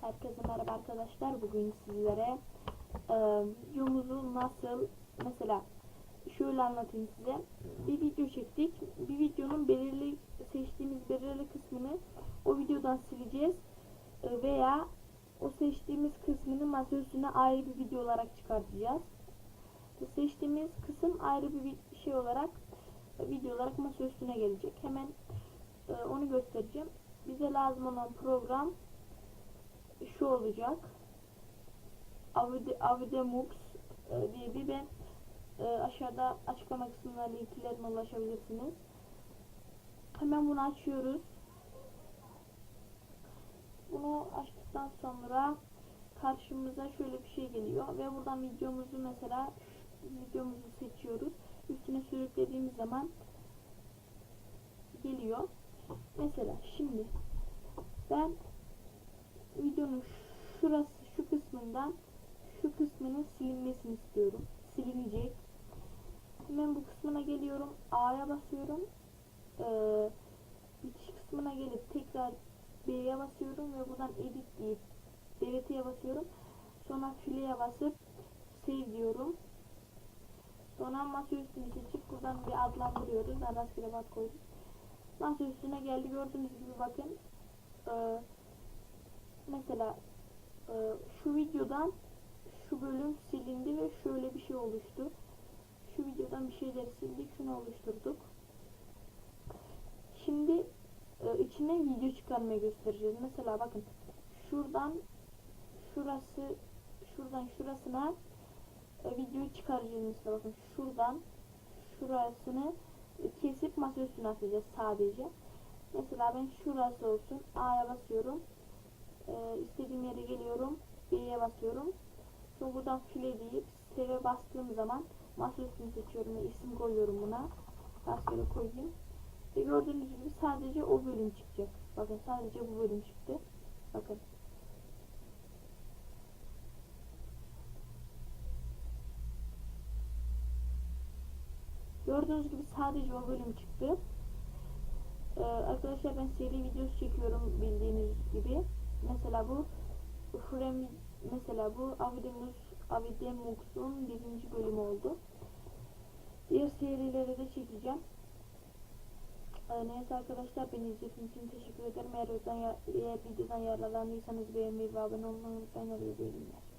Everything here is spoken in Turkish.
Herkese merhaba arkadaşlar. Bugün sizlere e, videomuzu nasıl mesela şöyle anlatayım size. Bir video çektik. Bir videonun belirli seçtiğimiz belirli kısmını o videodan sileceğiz E, veya o seçtiğimiz kısmını masa üstüne ayrı bir video olarak çıkartacağız. Seçtiğimiz kısım ayrı bir şey olarak video olarak masa üstüne gelecek. Hemen e, onu göstereceğim. Bize lazım olan program şu olacak. Avide, Avidemux e, diye bir ben e, aşağıda açıklama kısmına linklerine ulaşabilirsiniz. Hemen bunu açıyoruz. Bunu açtıktan sonra karşımıza şöyle bir şey geliyor ve buradan videomuzu mesela videomuzu seçiyoruz. Üstüne sürüklediğimiz zaman geliyor. Mesela şimdi ben videonun şurası şu kısmından şu kısmının silinmesini istiyorum. Silinecek. Hemen bu kısmına geliyorum. A'ya basıyorum. Ee, bitiş kısmına gelip tekrar B'ye basıyorum ve buradan edit deyip delete'ye basıyorum. Sonra fileye basıp save diyorum. Sonra masa üstünü seçip buradan bir adlandırıyoruz. Ben rastgele bat koydum. Masa üstüne geldi. Gördüğünüz gibi bakın. Ee, mesela şu videodan şu bölüm silindi ve şöyle bir şey oluştu. Şu videodan bir şeyleri sildik, şunu oluşturduk. Şimdi e, içine video çıkarmayı göstereceğiz. Mesela bakın şuradan şurası şuradan şurasına e, videoyu çıkaracağız mesela bakın şuradan şurasını kesip masa üstüne atacağız sadece. Mesela ben şurası olsun. A'ya basıyorum. Ee, istediğim yere geliyorum. B'ye basıyorum. Sonra buradan file deyip save bastığım zaman masa üstünü seçiyorum ve isim koyuyorum buna. Rastgele koyayım. Ve gördüğünüz gibi sadece o bölüm çıkacak. Bakın sadece bu bölüm çıktı. Bakın. Gördüğünüz gibi sadece o bölüm çıktı. Ee, arkadaşlar ben seri videosu çekiyorum bildiğiniz gibi. Mesela bu Frame mesela bu Avidemus Avidemux'un birinci bölümü oldu. Diğer serileri de çekeceğim. Ee, neyse arkadaşlar beni izlediğiniz için teşekkür ederim. Eğer, videodan, eğer videodan yararlandıysanız beğenmeyi ve abone olmayı unutmayın. İyi günler.